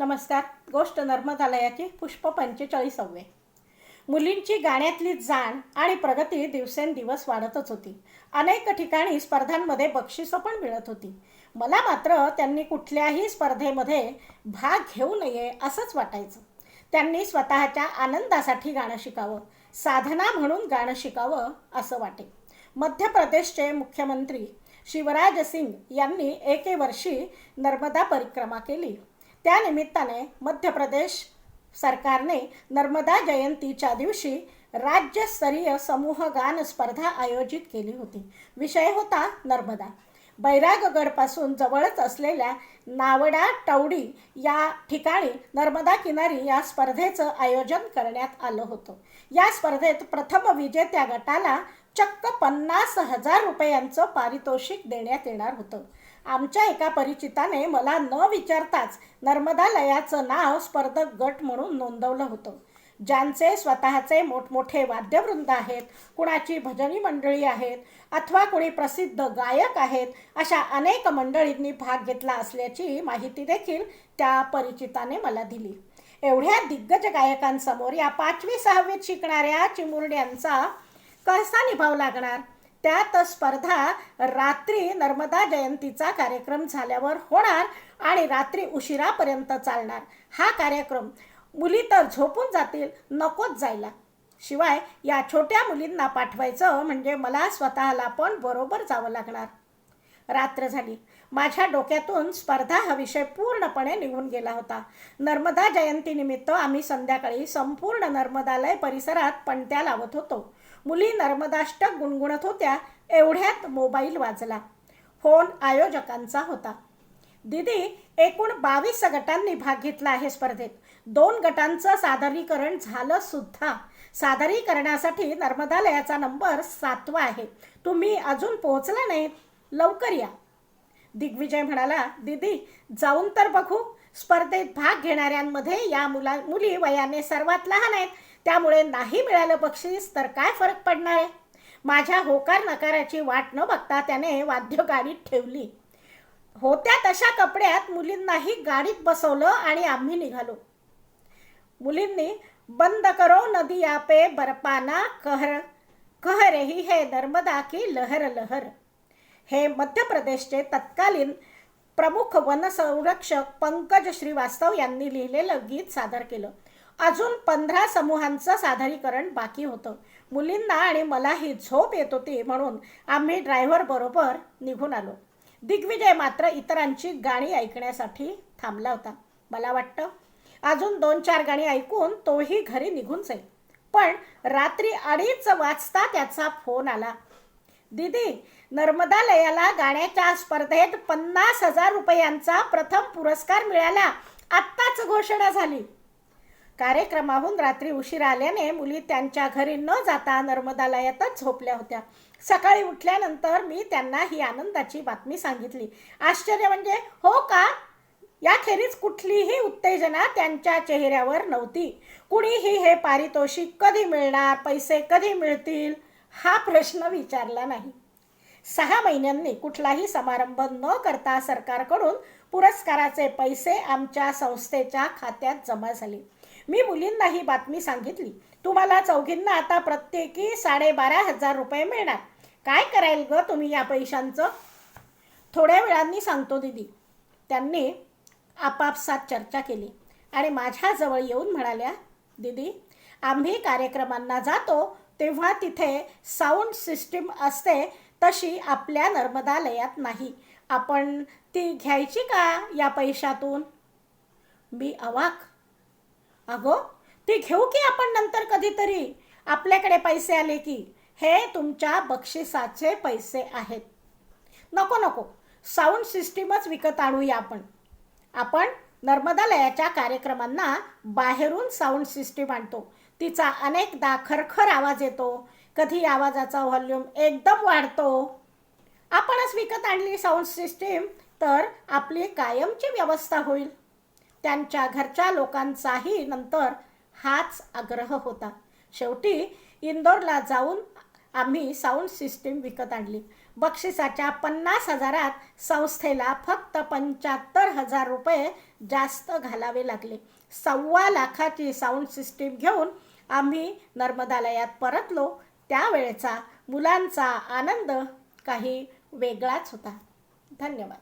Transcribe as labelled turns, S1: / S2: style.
S1: नमस्कार गोष्ट नर्मदालयाची पुष्प पंचेचाळीसावे मुलींची गाण्यातली जाण आणि प्रगती दिवसेंदिवस वाढतच होती. अनेक ठिकाणी स्पर्धांमध्ये बक्षिसं पण मिळत होती. मला मात्र त्यांनी कुठल्याही स्पर्धेमध्ये भाग घेऊ नये असंच वाटायचं. त्यांनी स्वतःच्या आनंदासाठी गाणं शिकावं साधना म्हणून गाणं शिकावं असं वाटे. मध्य प्रदेशचे मुख्यमंत्री शिवराज सिंग यांनी एके वर्षी नर्मदा परिक्रमा केली. त्यानिमित्ताने मध्य प्रदेश सरकारने नर्मदा जयंतीच्या दिवशी राज्यस्तरीय समूह गान स्पर्धा आयोजित केली होती. विषय होता नर्मदा. बैरागगडपासून जवळच असलेल्या नावडा टवडी या ठिकाणी नर्मदा किनारी या स्पर्धेचं आयोजन करण्यात आलं होतं. या स्पर्धेत प्रथम विजेत्या गटाला चक्क पन्नास हजार रुपयांचं पारितोषिक देण्यात येणार होतं. आमच्या एका परिचिताने मला न विचारताच नर्मदालयाचं नाव स्पर्धक गट म्हणून नोंदवलं होतं. ज्यांचे स्वतःचे मोठमोठे वाद्यवृंद आहेत कुणाची भजनी मंडळी आहेत अथवा कुणी प्रसिद्ध गायक आहेत अशा अनेक मंडळींनी भाग घेतला असल्याची माहिती देखील त्या परिचिताने मला दिली. एवढ्या दिग्गज गायकांसमोर या पाचवी सहावीत शिकणाऱ्या चिमुरड्यांचा कसा निभाव लागणार? त्यात स्पर्धा रात्री नर्मदा जयंतीचा कार्यक्रम झाल्यावर होणार आणि रात्री उशिरापर्यंत चालणार. हा कार्यक्रम मुली तर झोपून जातील नकोच जायला. शिवाय या छोट्या मुलींना पाठवायचं म्हणजे मला स्वतःला पण बरोबर जावं लागणार. रात्र झाली. माझ्या डोक्यातून स्पर्धा हा विषय पूर्णपणे निघून गेला होता. नर्मदा जयंतीनिमित्त आम्ही संध्याकाळी संपूर्ण नर्मदालय परिसरात पणत्या लावत होतो. मुली नर्मदाष्टक गुणगुणत होत्या एवढ्यात मोबाईल वाजला. फोन आयोजकांचा होता. दीदी एकूण बावीस गटांनी भाग घेतला आहे स्पर्धेत. दोन गटांचं सादरीकरण झालं सुद्धा. सादरीकरणासाठी नर्मदालयाचा नंबर सातवा आहे. तुम्ही अजून पोहोचला नाहीत लवकर या. दिग्विजय म्हणाला दीदी जाऊन तर बघू. स्पर्धेत भाग घेणाऱ्यांमध्ये या मुला मुली वयाने सर्वात लहान आहेत. त्यामुळे नाही मिळालं बक्षीस तर काय फरक पडणार आहे? माझ्या होकार नकाराची वाट न बघता त्याने वाद्य गाडीत ठेवली. होत्या तशा कपड्यात मुलींनाही गाडीत बसवलं आणि आम्ही निघालो. मुलींनी बंद करो नदी आपे बर्पाना कहर कह रही है नर्मदा की लहर लहर. हे मध्य प्रदेशचे तत्कालीन प्रमुख वनसंरक्षक पंकज श्रीवास्तव यांनी लिहिलेलं गीत सादर केलं. अजून पंधरा समूहांचं सादरीकरण बाकी होतं. मुलींना आणि मलाही झोप येत होती म्हणून आम्ही ड्रायव्हर बरोबर निघून आलो. दिग्विजय मात्र इतरांची गाणी ऐकण्यासाठी थांबला होता. मला वाटतं अजून दोन चार गाणी ऐकून तोही घरी निघून जाईल. पण रात्री अडीच वाजता त्याचा फोन आला. दीदी नर्मदालयाला गाण्याच्या स्पर्धेत पन्नास हजार रुपयांचा प्रथम पुरस्कार मिळाला. आत्ताच घोषणा झाली. कार्यक्रमाहून रात्री उशीर आल्याने मुली त्यांच्या घरी न जाता नर्मदालयातच झोपल्या होत्या. सकाळी उठल्यानंतर मी त्यांना ही आनंदाची बातमी सांगितली. आश्चर्य म्हणजे हो का? याखेरीज कुठलीही उत्तेजना त्यांच्या चेहऱ्यावर नव्हती. कुणीही हे पारितोषिक कधी मिळणार पैसे कधी मिळतील हा प्रश्न विचारला नाही. सहा महिन्यांनी कुठलाही समारंभ न करता सरकारकडून पुरस्काराचे पैसे आमच्या संस्थेच्या खात्यात जमा झाले. मी मुलींना ही बातमी सांगितली. तुम्हाला चौघींना आता प्रत्येकी साडेबारा हजार रुपये मिळणार. काय करायला ग तुम्ही या पैशांचं? थोड्या वेळांनी सांगतो दिदी. त्यांनी आपापसात चर्चा केली. आणि माझ्याजवळ येऊन म्हणाल्या दिदी आम्ही कार्यक्रमांना जातो तेव्हा तिथे साऊंड सिस्टीम असते तशी आपल्या नर्मदालयात नाही. आपण ती घ्यायची का या पैशातून? मी अवाक. अगो ती घेऊ की आपण नंतर कधीतरी? आपल्याकडे पैसे आले की. हे तुमच्या बक्षिसाचे पैसे आहेत. नको नको. साऊंड सिस्टीमच विकत आणूया आपण. आपण नर्मदालयाच्या कार्यक्रमांना बाहेरून साऊंड सिस्टीम आणतो. तिचा अनेकदा खरखर आवाज येतो. कधी आवाजाचा व्हॉल्यूम एकदम वाढतो. आपणच विकत आणली साऊंड सिस्टीम तर आपली कायमची व्यवस्था होईल. त्यांच्या घरच्या लोकांचाही नंतर हाच आग्रह होता. शेवटी इंदोरला जाऊन आम्ही साऊंड सिस्टीम विकत आणली. बक्षिसाच्या पन्नास हजारात संस्थेला फक्त पंच्याहत्तर हजार रुपये जास्त घालावे लागले. सव्वा लाखाची साऊंड सिस्टीम घेऊन आम्ही नर्मदालयात परतलो. त्यावेळेचा मुलांचा आनंद काही वेगळाच होता. धन्यवाद.